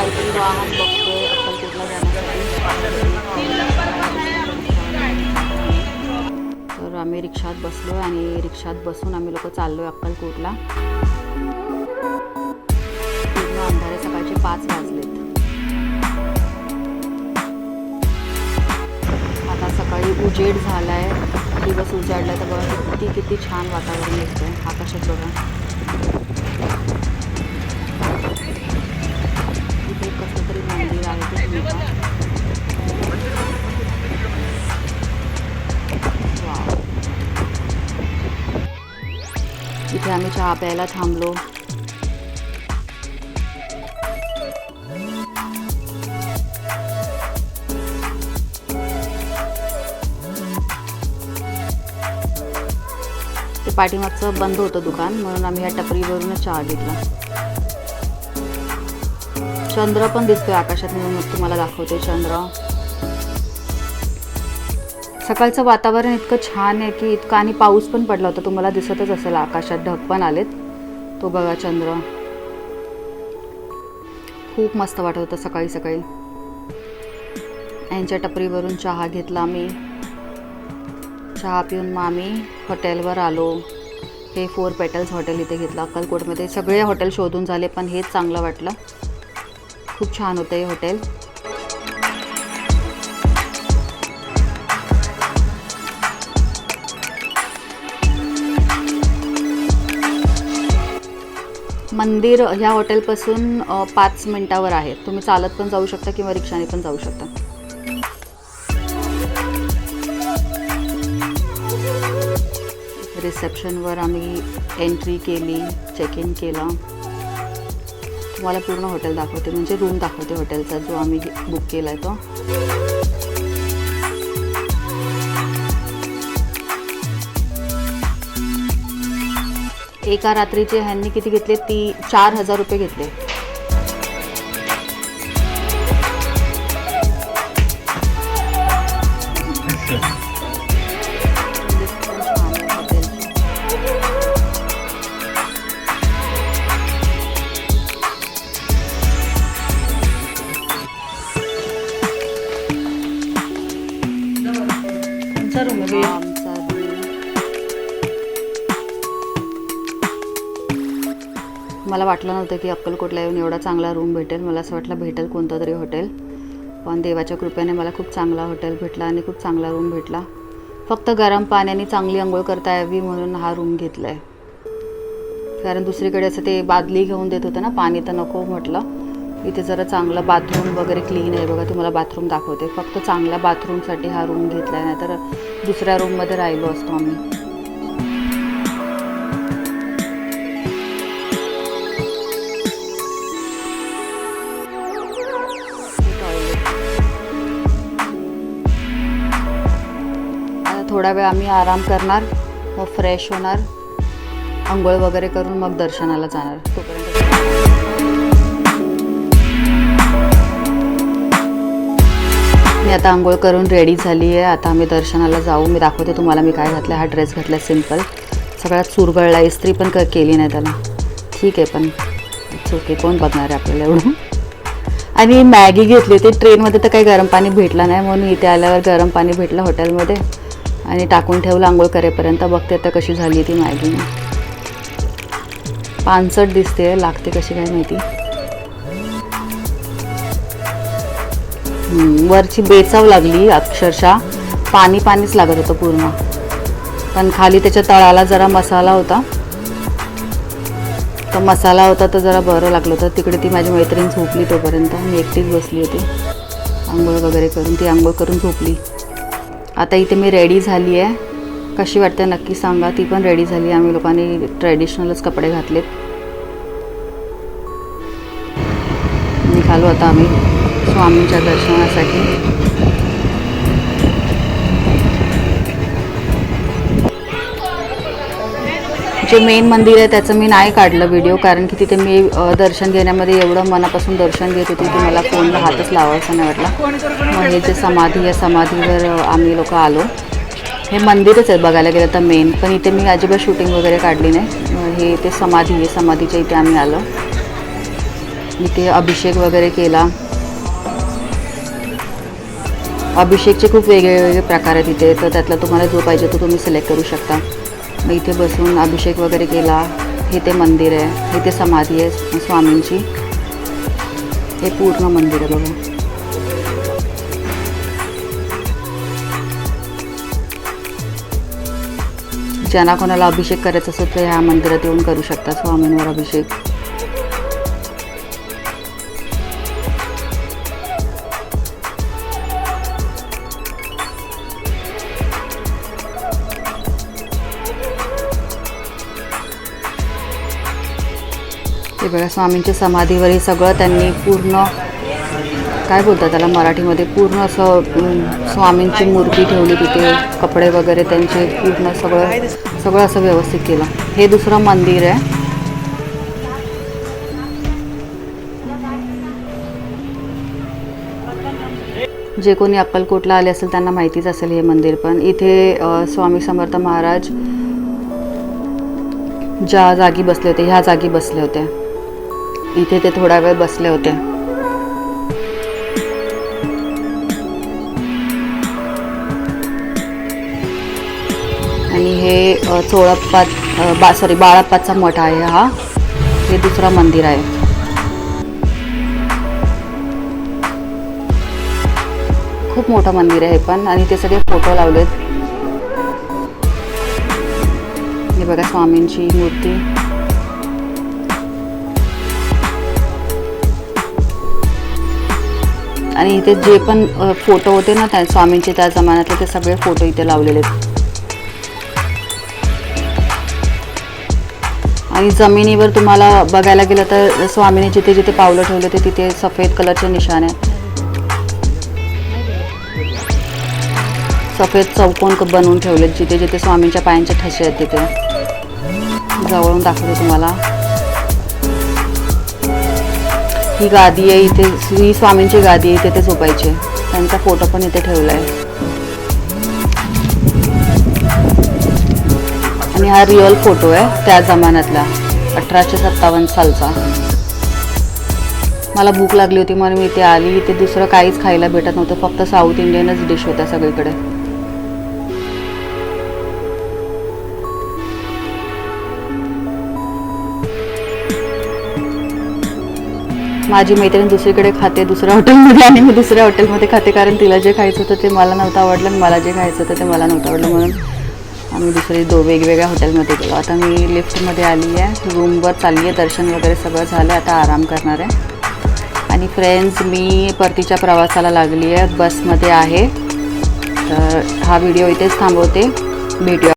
काहीतरी वाहन बघतोय अक्कलकोटला जाण्यासाठी तर आम्ही रिक्षात बसलो आणि रिक्षात बसून आम्ही लोक आहे अक्कलकोटला. पूर्ण अंधारे सकाळचे पाच वाजलेत. आता सकाळी उजेड झालाय. दिवस उजाडला तर बघा किती किती छान वातावरण दिसतंय. आकाशात बघा. आम्ही चहा प्यायला थांबलो. ते पाठीमागचं बंद होतं दुकान म्हणून आम्ही ह्या टपरीवरूनच चहा घेतला. चंद्र पण दिसतोय आकाशात म्हणून तुम्हाला दाखवते चंद्र. सकाळचं वातावरण इतकं छान आहे की इतकं आणि पाऊस पण पडला होता. तुम्हाला दिसतच असेल आकाशात ढग पण आलेत. तो बघा चंद्र. खूप मस्त वाटत होतं सकाळी सकाळी. यांच्या टपरीवरून चहा घेतला मी चहा पिऊन मग आम्ही हॉटेलवर आलो. हे फोर पेटल्स हॉटेल इथे घेतलं. अक्कलकोटमध्ये सगळे हॉटेल शोधून झाले पण हेच चांगलं वाटलं. खूप छान होतं हे हॉटेल. मंदिर ह्या हॉटेलपासून पाच मिनटावर आहे. तुम्ही चालत पण जाऊ शकता किंवा रिक्षाने पण जाऊ शकता. रिसेप्शनवर आम्ही एंट्री केली चेक इन केला. तुम्हाला पूर्ण हॉटेल दाखवते म्हणजे रूम दाखवते हॉटेलचा जो आम्ही बुक केला आहे तो. एका रात्रीचे ह्यांनी किती घेतले? ती चार हजार रुपये घेतले. रूम मला वाटलं नव्हतं की अक्कलकोटला येऊन एवढा चांगला रूम भेटेल. मला असं वाटलं भेटेल कोणतं तरी हॉटेल पण देवाच्या कृपेने मला खूप चांगला हॉटेल भेटला आणि खूप चांगला रूम भेटला. फक्त गरम पाण्याने चांगली आंघोळ करता यावी म्हणून हा रूम घेतला आहे कारण दुसरीकडे असं ते बादली घेऊन देत होतं ना पाणी तर नको म्हटलं. इथे जरा चांगलं बाथरूम वगैरे क्लीन आहे बघा तुम्हाला बाथरूम दाखवते. फक्त चांगल्या बाथरूमसाठी हा रूम घेतला आहे नाहीतर दुसऱ्या रूममध्ये राहिलो असतो आम्ही. थोडा वेळ आम्ही आराम करणार मग फ्रेश होणार आंघोळ वगैरे करून मग दर्शनाला जाणार. तोपर्यंत मी आता आंघोळ करून रेडी झाली आहे. आता आम्ही दर्शनाला जाऊ. मी दाखवते तुम्हाला मी काय घातलं हा ड्रेस घातला सिंपल सगळ्यात चुरगळला इस्त्री पण क केली नाही त्याला. ठीक आहे पण ओके कोण बघणार आहे आपल्याला एवढं? आणि मॅगी घेतली होती. ट्रेनमध्ये तर काही गरम पाणी भेटलं नाही म्हणून इथे आल्यावर गरम पाणी भेटलं हॉटेलमध्ये आणि टाकून ठेवलं आंघोळ करेपर्यंत. बघते आता कशी झाली ती मॅगी पानसट दिसते लागते कशी काय माहिती. वरची बेचाव लागली अक्षरशः. पाणी पाणीच लागत होतं पूर्ण. पण खाली त्याच्या तळाला जरा मसाला होता. तर मसाला होता तर जरा बरं लागलं होतं. तिकडे ती माझी मैत्रीण झोपली तोपर्यंत. मी एकटीच बसली होती. आंघोळ वगैरे करून ती आंघोळ करून झोपली. आता इथे मी रेडी झाली आहे. कशी वाटते नक्की सांगा. ती पण रेडी झाली आम्ही लोकांनी ट्रेडिशनलच कपडे घातलेत. निघालो आता आम्ही स्वामींच्या दर्शनासाठी. जे मेन मंदिर आहे त्याचं मी नाही काढलं व्हिडिओ कारण की तिथे मी दर्शन घेण्यामध्ये एवढं मनापासून दर्शन घेत होती की मला फोनला हातच लावायचा नाही वाटला. मग हे जे समाधी आहे समाधीवर आम्ही लोक आलो. हे मंदिरच आहे बघायला गेलं तर मेन पण इथे मी अजिबात शूटिंग वगैरे काढली नाही. हे ते समाधी आहे समाधीच्या इथे आम्ही आलो. इथे अभिषेक वगैरे केला. अभिषेकचे खूप वेगळे वेगळे प्रकार आहेत इथे तर त्यातला तुम्हाला जो पाहिजे तो तुम्ही सिलेक्ट करू शकता. मग इथे बसून अभिषेक वगैरे केला. हे ते मंदिर आहे. इथे समाधी आहे स्वामींची. हे पूर्ण मंदिर आहे बघा. ज्यांना कोणाला अभिषेक करायचा असेल तर ह्या मंदिरात येऊन करू शकता स्वामींवर अभिषेक. सगळ्या स्वामींच्या समाधीवर हे सगळं त्यांनी पूर्ण काय बोलतात त्याला मराठीमध्ये? पूर्ण असं स्वामींची मूर्ती ठेवली तिथे कपडे वगैरे त्यांचे पूर्ण सगळं सगळं असं व्यवस्थित केलं. हे दुसरं मंदिर आहे. जे कोणी अक्कलकोटला आले असेल त्यांना माहितीच असेल हे मंदिर पण. इथे स्वामी समर्थ महाराज ज्या जागी बसले होते ह्या जागी बसले होते. इथे ते थोडा वेळ बसले होते. आणि हे सोळप्पात चोळप्पा बा सॉरी बाळप्पाचा मठ आहे हा. हे दुसरं मंदिर आहे. खूप मोठं मंदिर आहे पण. आणि ते सगळे फोटो लावलेत. हे बघा स्वामींची मूर्ती. आणि इथे जे पण फोटो होते ना त्या स्वामींचे त्या जमान्यातले ते सगळे फोटो इथे लावलेले. आहेत आणि जमिनीवर तुम्हाला बघायला गेलं तर स्वामीने जिथे जिथे पावलं ठेवले ते तिथे सफेद कलरचे निशाण. आहे सफेद चौकोन बनवून ठेवलेत जिथे जिथे स्वामींच्या पायांचे ठसे आहेत तिथे. जवळून दाखवते तुम्हाला. ही गादी आहे इथे ही स्वामींची गादी आहे इथे झोपायची झोपायचे. त्यांचा फोटो पण इथे ठेवला आहे आणि हा रिअल फोटो आहे त्या जमान्यातला अठराशे सत्तावन्न सालचा. मला भूक लागली होती म्हणून मी इथे आली. इथे दुसरं काहीच खायला भेटत नव्हतं. फक्त साऊथ इंडियनच डिश होत्या सगळीकडे. माझी मैत्रीण दुसरीकडे खाते दुसऱ्या हॉटेलमध्ये आणि मी दुसऱ्या हॉटेलमध्ये खाते कारण तिला जे खायचं होतं ते मला नव्हतं आवडलं आणि मला जे खायचं होतं ते मला नव्हतं आवडलं म्हणून आम्ही दुसरी दो वेगवेगळ्या हॉटेलमध्ये गेलो. आता मी लिफ्टमध्ये आली आहे. रूमवर चालली आहे. दर्शन वगैरे सगळं झालं. आता आराम करणार आहे. आणि फ्रेंड्स मी परतीच्या प्रवासाला लागली आहे. बसमध्ये आहे. तर हा व्हिडिओ इथेच थांबवते. भेटूया.